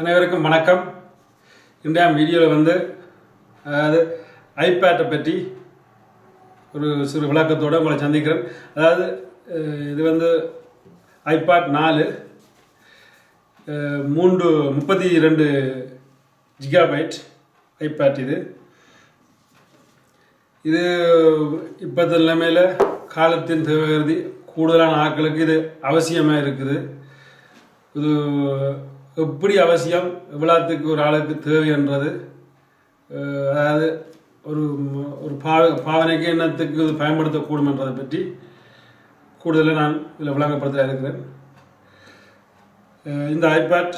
அனைவருக்கும் வணக்கம். இன்றைய வீடியோவில் வந்து அதாவது ஐபேட்டை பற்றி ஒரு சிறு விளக்கத்தோடு உங்களை சந்திக்கிறேன். அதாவது இது வந்து ஐபேட் நாலு மூன்று முப்பத்தி இரண்டு ஜிகாபைட் ஐபேட் இது. இது இப்போத்த நிலைமையில் காலத்தின் தேவை கூடுதலான ஆட்களுக்கு இது அவசியமாக இருக்குது. இது எப்படி அவசியம் எவ்வளோத்துக்கு ஒரு ஆளுக்கு தேவைன்றது அதாவது ஒரு ஒரு பாவ பாவனைக்கு என்னத்துக்கு இது பயன்படுத்தக்கூடும் என்றதை பற்றி கூடுதலாக நான் இதில் விளங்கப்படுத்த இருக்கிறேன். இந்த ஐபேட்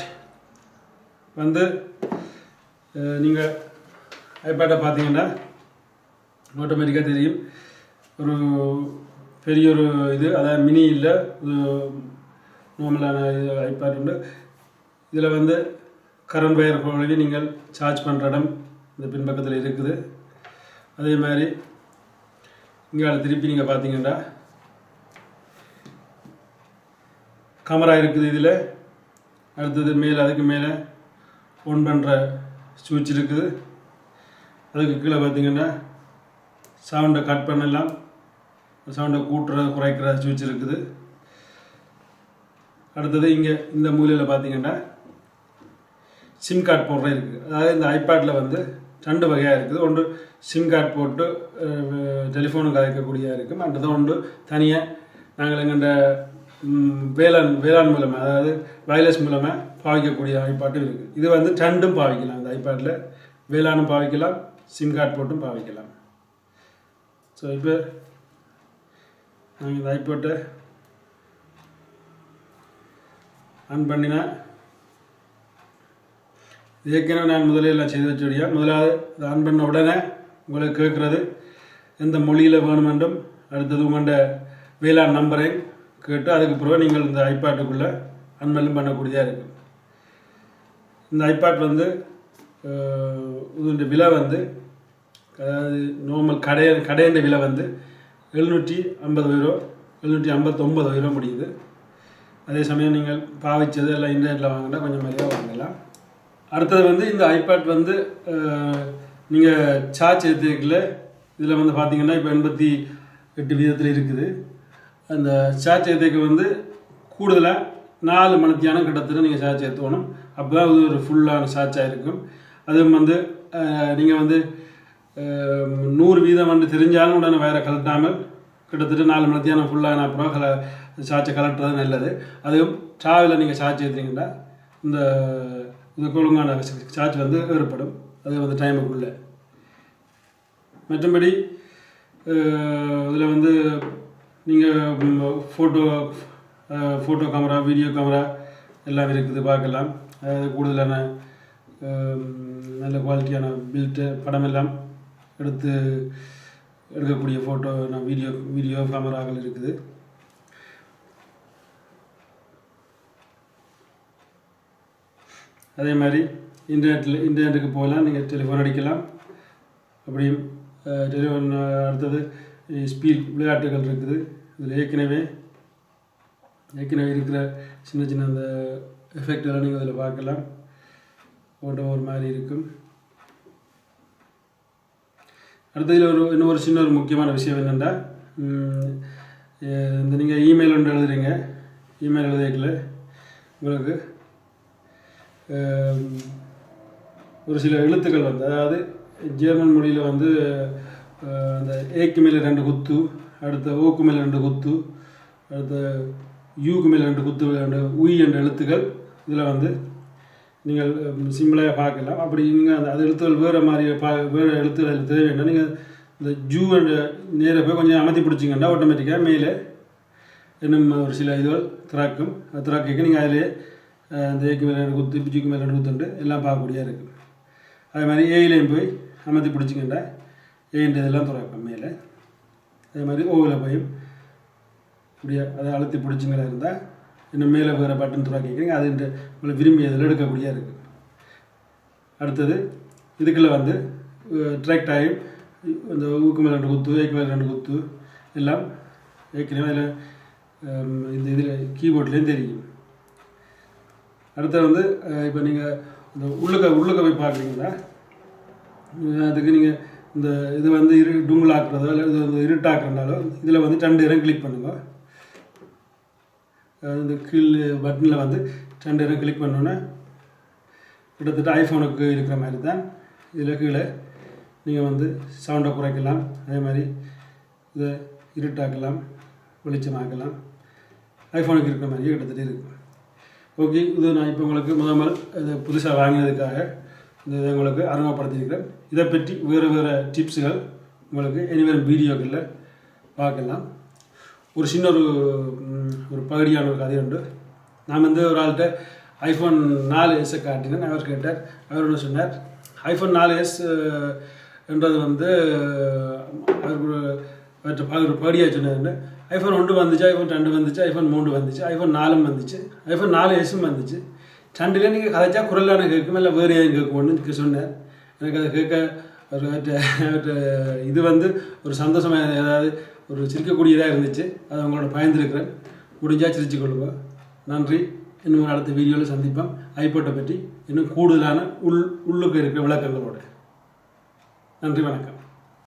வந்து நீங்கள் ஐபேட்டை பார்த்தீங்கன்னா ஆட்டோமேட்டிக்காக தெரியும். ஒரு பெரிய ஒரு இது அதாவது மினி இல்லை நார்மலான இது ஐபேட் உண்டு. இதில் வந்து கரண்ட் வயர் வழி நீங்கள் சார்ஜ் பண்ணுற இடம் இந்த பின்பக்கத்தில் இருக்குது. அதே மாதிரி இங்கே திருப்பி நீங்கள் பார்த்தீங்கன்னா கேமரா இருக்குது இதில். அடுத்தது மேலே அதுக்கு மேலே ஒன் பண்ணுற சுவிட்ச் இருக்குது. அதுக்கு கீழே பார்த்தீங்கன்னா சவுண்டை கட் பண்ணலாம். சவுண்டை கூட்டுற குறைக்கிற சுவிட்ச் இருக்குது. அடுத்தது இங்கே இந்த மூலையில் பார்த்தீங்கன்னா சிம் கார்டு போடுறது இருக்குது. அதாவது இந்த ஐபேடில் வந்து ரெண்டு வகையாக இருக்குது. ஒன்று சிம் கார்டு போட்டு டெலிஃபோனுக்கு அழைக்கக்கூடியதாக இருக்கும். அடுத்தது ஒன்று தனியாக நாங்கள் எங்கள் வேளாண் வேளாண் மூலமாக அதாவது வயர்லெஸ் மூலமாக பாவிக்கக்கூடிய ஐபாட்டும் இருக்குது. இது வந்து ரெண்டும் பாவிக்கலாம். இந்த ஐபேடில் வேளாணும் பாவிக்கலாம் சிம் கார்டு போட்டும் பாவிக்கலாம். ஸோ இப்போ நாங்கள் இந்த ஐபேட்டை ஆன் பண்ணினா ஏற்கனவே நான் முதலில் எல்லாம் செய்து வச்சுடியா முதலாவது இதை ஆன் பண்ண உடனே உங்களுக்கு கேட்குறது எந்த மொழியில் வேணுமென்றும் அடுத்தது உங்கள்கிட்ட வேளாண் நம்பரை கேட்டு அதுக்கு பிறகு நீங்கள் இந்த ஐபாட்டுக்குள்ளே அன்பலும் பண்ணக்கூடியதாக இருக்குது இந்த ஐபாட் வந்து அஹ், இதனுடைய விலை வந்து அதாவது நார்மல் கடை கடையின் விலை வந்து எழுநூற்றி ஐம்பது ரூபா எழுநூற்றி ஐம்பத்தொம்பது ரூபா முடியுது. அதே சமயம் நீங்கள் பாவிச்சது எல்லாம் இன்டர்நெட்டில் வாங்கினா கொஞ்சம் மரியாதை வாங்கலாம். அடுத்தது வந்து இந்த ஐபேட் வந்து நீங்கள் சார்ஜ் ஏற்றிக்கல இதில் வந்து பார்த்தீங்கன்னா இப்போ எண்பத்தி எட்டு வீதத்தில் இருக்குது. அந்த சார்ஜ் ஏற்றிக்க வந்து கூடுதலாக நாலு மணித்தியானம் கிட்டத்தட்ட நீங்கள் சார்ஜ் ஏற்றணும் அப்போ தான் அது ஒரு ஃபுல்லான சார்ஜாக இருக்கும். அதுவும் வந்து நீங்கள் வந்து நூறு வீதம் வந்து தெரிஞ்சாலும் உடனே வேற கலட்டாமல் கிட்டத்தட்ட நாலு மணித்தியானம் ஃபுல்லான அப்புறம் கல சார்ஜை கலட்டுறது நல்லது. அதுவும் ட்ராவலில் நீங்கள் சார்ஜ் ஏற்றுறீங்கன்னா இந்த இதுக்கு ஒழுங்கான சார்ஜ் வந்து ஏற்படும் அது வந்து டைமுக்குள்ளே மற்றபடி இதில் வந்து நீங்கள் photo photo camera video camera எல்லாம் இருக்குது பார்க்கலாம். அதாவது கூடுதலான நல்ல குவாலிட்டியான பில்ட்டு படம் எல்லாம் எடுத்து எடுக்கக்கூடிய ஃபோட்டோ வீடியோ வீடியோ கேமராக்கள் இருக்குது. அதே மாதிரி இன்டர்நெட்டில் இன்டர்நெட்டுக்கு போகலாம் நீங்கள் டெலிஃபோன் அடிக்கலாம். அப்படியும் டெலிஃபோன் அடுத்தது ஸ்பீட் விளையாட்டுகள் இருக்குது. இதில் ஏற்கனவே ஏற்கனவே இருக்கிற சின்ன சின்ன அந்த எஃபெக்ட் எல்லாம் நீங்கள் அதில் பார்க்கலாம். ஓட்ட ஒரு மாதிரி இருக்கும். அடுத்ததில் ஒரு இன்னொரு சின்ன ஒரு முக்கியமான விஷயம் என்னென்னா இந்த நீங்கள் இமெயில் ஒன்று எழுதுறீங்க. இமெயில் எழுதிக்கல உங்களுக்கு. ஒரு சில எழுத்துக்கள் வந்து அதாவது ஜெர்மன் மொழியில் வந்து அந்த ஏக்கு மேலே ரெண்டு குத்து அடுத்த ஓக்கு மேலே ரெண்டு குத்து அடுத்த யூக்கு மேலே ரெண்டு குத்து ரெண்டு உய் என்ற எழுத்துக்கள் இதில் வந்து நீங்கள் சிம்பிளாக பார்க்கலாம். அப்படி நீங்கள் அந்த அது எழுத்துக்கள் வேறு மாதிரி பா வேறு எழுத்துக்கள் வேண்டாம் நீங்கள் இந்த ஜூ என்ற நேராக போய் கொஞ்சம் அமர்த்தி பிடிச்சிங்கன்னா ஆட்டோமேட்டிக்காக மேலே இன்னும் ஒரு சில இதுகள் திறக்கும். அது நீங்கள் அதிலே இந்த ஏக்கு மேலே ரெண்டு குத்து பிஜிக்கு மேலே ரெண்டு குத்துண்டு எல்லாம் பார்க்கக்கூடியா இருக்குது அதே மாதிரி ஏயிலையும் போய் அமர்த்தி பிடிச்சிக்கிண்டா. ஏன்ற இதெல்லாம் திறக்கும் மேலே. அதே மாதிரி ஓவில் போய் இப்படியே அதை அழுத்தி பிடிச்சிங்களா இருந்தால் இன்னும் மேலே வேறு பட்டன் துறக்கிக்கிறீங்க அது உங்களை விரும்பி அதில் எடுக்கக்கூடியா இருக்குது அடுத்தது இதுக்குள்ளே வந்து ட்ராக்ட் ஆகி இந்த ஊக்கு மேலே ரெண்டு குத்து ஏக்கு மேலே ரெண்டு குத்து எல்லாம் ஏற்கனவே அதில் இந்த இதில் கீபோர்ட்லேயும் தெரியும். அடுத்தது வந்து இப்போ நீங்கள் இந்த உள்ளுக்க உள்ளுக்க போய் பார்க்குறீங்களா? அதுக்கு நீங்கள் இந்த இது வந்து இரு டுங்குலாக்குறதோ இல்லை இது வந்து இருட்டாக்குறதுனாலோ இதில் வந்து ரெண்டு இடம் கிளிக் பண்ணுங்கள் இந்த கீழ் பட்டனில் வந்து ரெண்டு இடம் கிளிக் பண்ணோன்னே கிட்டத்தட்ட ஐஃபோனுக்கு இருக்கிற மாதிரி தான். இதில் கீழே நீங்கள் வந்து சவுண்டை குறைக்கலாம். அதே மாதிரி இதை இருட்டாக்கலாம் வெளிச்சமாக்கலாம். ஐஃபோனுக்கு இருக்கிற மாதிரியே கிட்டத்தட்ட இருக்குது ஓகே இது நான் இப்போ உங்களுக்கு முதல் முதல் இது புதுசாக வாங்கினதுக்காக இந்த இதை உங்களுக்கு அறிமுகப்படுத்தியிருக்கிறேன். இதை பற்றி வேறு வேறு டிப்ஸுகள் உங்களுக்கு இனிவரும் வீடியோக்களில் பார்க்கலாம். ஒரு சின்ன ஒரு ஒரு பகுதியான ஒரு கதை உண்டு. நான் வந்து ஒரு ஆள்கிட்ட ஐஃபோன் நாலு எஸ்ஸை காட்டினேன். அவர் கேட்டார் அவர் என்ன சொன்னார்? ஐஃபோன் நாலு எஸ் என்றது வந்து அவர் ஒரு பகுதியாக சொன்னார் ஐஃபோன் ஒன்று வந்துச்சு ஐஃபோன் ரெண்டு வந்துச்சு ஐஃபோன் மூணு வந்துச்சு ஐஃபோன் நாலும் வந்துச்சு ஐஃபோன் நாலு எஸும் வந்துச்சு. ரெண்டுல நீங்கள் கதைச்சா குரலான கேட்கும்? இல்லை வேறு ஏன் கேட்கும்னு சொன்னார் எனக்கு அதை கேட்க ஒரு இது வந்து ஒரு சந்தோஷமாக ஏதாவது ஒரு சிரிக்கக்கூடியதாக இருந்துச்சு. அதை உங்களோட பயந்துருக்கிறேன். முடிஞ்சால் சிரிச்சு கொள்ளுவோம் நன்றி. இன்னும் அடுத்த வீடியோவில் சந்திப்போம். ஐபோட்டை பற்றி இன்னும் கூடுதலான உள் உள்ளுக்கு இருக்கிற விளக்கங்களோட. நன்றி வணக்கம்.